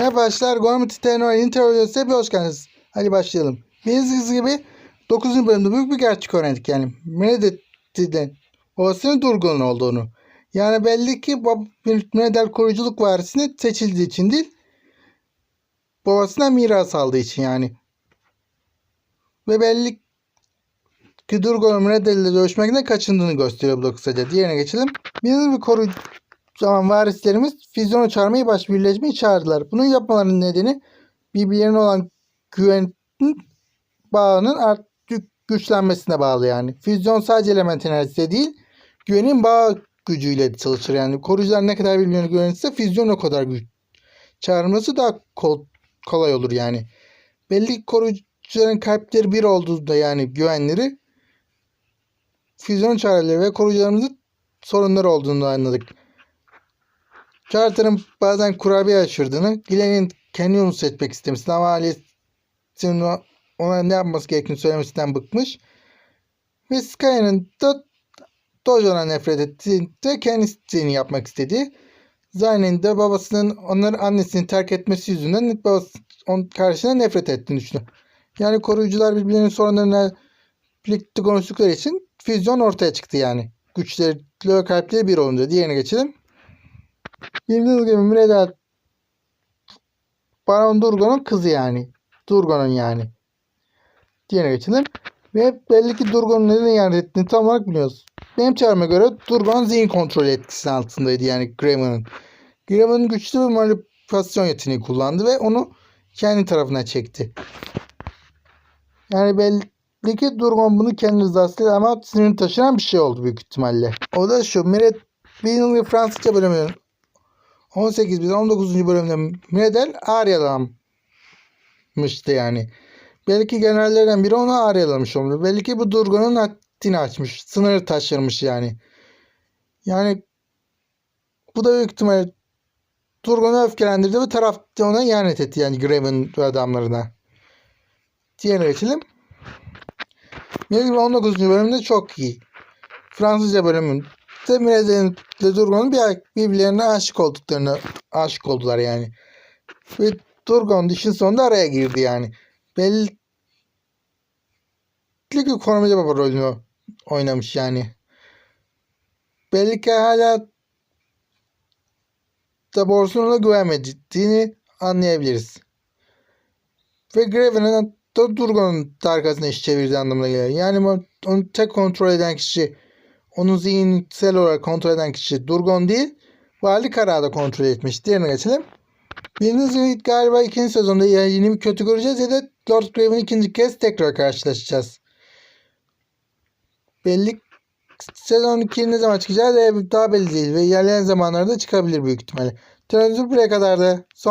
Arkadaşlar. Gormit Tenor Interview'e bir hoş geldiniz. Hadi başlayalım. Bildiğiniz gibi 9. bölümde büyük bir gerçek öğrendik yani. Meredith'in babasının Durgun'un olduğunu. Yani belli ki bir Meredith koruyuculuk varisine seçildiği için değil, babasına miras aldığı için yani. Ve belli ki Durgun'un Meredith ile dövüşmekten kaçındığını gösteriyor bu da kısaca. Diğerine geçelim. Bildiğiniz gibi koruyucu zaman varislerimiz füzyonu çağırmayı baş birleşmeyi çağırdılar. Bunun yapmalarının nedeni birbirlerine olan güven bağının artık güçlenmesine bağlı yani. Füzyon sadece element enerjisi değil, güvenin bağ gücüyle çalışır yani. Koruyucular ne kadar birbirlerine güvenirse füzyon o kadar güç. Çağrılması daha kol, kolay olur yani. Belli koruyucuların kalpleri bir olduğunda yani güvenleri füzyon çağrıları ve koruyucularımızın sorunları olduğunu anladık. Charter'ın bazen kurabiye aşırdığını, Glenn'in kendi yolunu seçmek istemesini ama ailesinin ona ne yapması gerektiğini söylemesinden bıkmış. Ve Skya'nın da Dojo'na nefret ettiğini de kendisini yapmak istediği. Zayn'in de babasının onların annesini terk etmesi yüzünden babası onun karşısına nefret ettiğini düşünüyor. Yani koruyucular birbirlerinin sorunlarına birlikte konuştukları için füzyon ortaya çıktı yani. Güçleri kalpleri bir olunca. Diğerine geçelim. Bildiğiniz gibi Müreda Baron Durgo'nun kızı yani. Durgo'nun yani. Diğerine geçelim. Ve belli ki Durgo'nun neden ihanet ettiğini tam olarak biliyoruz. Benim çağrıma göre Durgon zihin kontrolü etkisi altındaydı yani Greymon'un. Greymon'un güçlü bir manipülasyon yeteneği kullandı ve onu kendi tarafına çekti. Yani belli ki Durgon bunu kendi rızasıyla ama sinirini taşıran bir şey oldu büyük ihtimalle. O da şu. Miret gibi Fransızca bölümünün 18 bir 19. bölümde Miredel Arya'lanmıştı yani. Belki generallerden biri onu Arya'lamış olmalı. Belki bu Durgun'un haddini açmış. Sınırı taşırmış yani. Yani bu da büyük ihtimalle Durgun'u öfkelendirdi ve tarafta ona ihanet etti yani Graven ve adamlarına. Diğerine geçelim. Benim gibi 19. bölümde çok iyi. Fransızca bölümün Miredel'in ile Durgon'un bir, birbirlerine aşık olduklarını aşık oldular yani. Ve Durgon dişin sonunda araya girdi yani. Belli ki korumacı baba rolünü oynamış yani. Belli ki hala da Borsun'a güvenmediğini anlayabiliriz. Ve Graven'ın da Durgon'un arkasına iş çevirdiği anlamına geliyor. Yani onu tek kontrol eden kişi onu zihinsel olarak kontrol eden kişi Durgon değil, Vali Kara kontrol etmiş. Diğerine geçelim. Bildiğiniz gibi galiba ikinci sezonda ya yeni bir kötü göreceğiz ya da Lord Graven ikinci kez tekrar karşılaşacağız. Belli sezon 2 ne zaman çıkacağı da daha belli değil ve ilerleyen zamanlarda çıkabilir büyük ihtimalle. Televizyon buraya kadar da son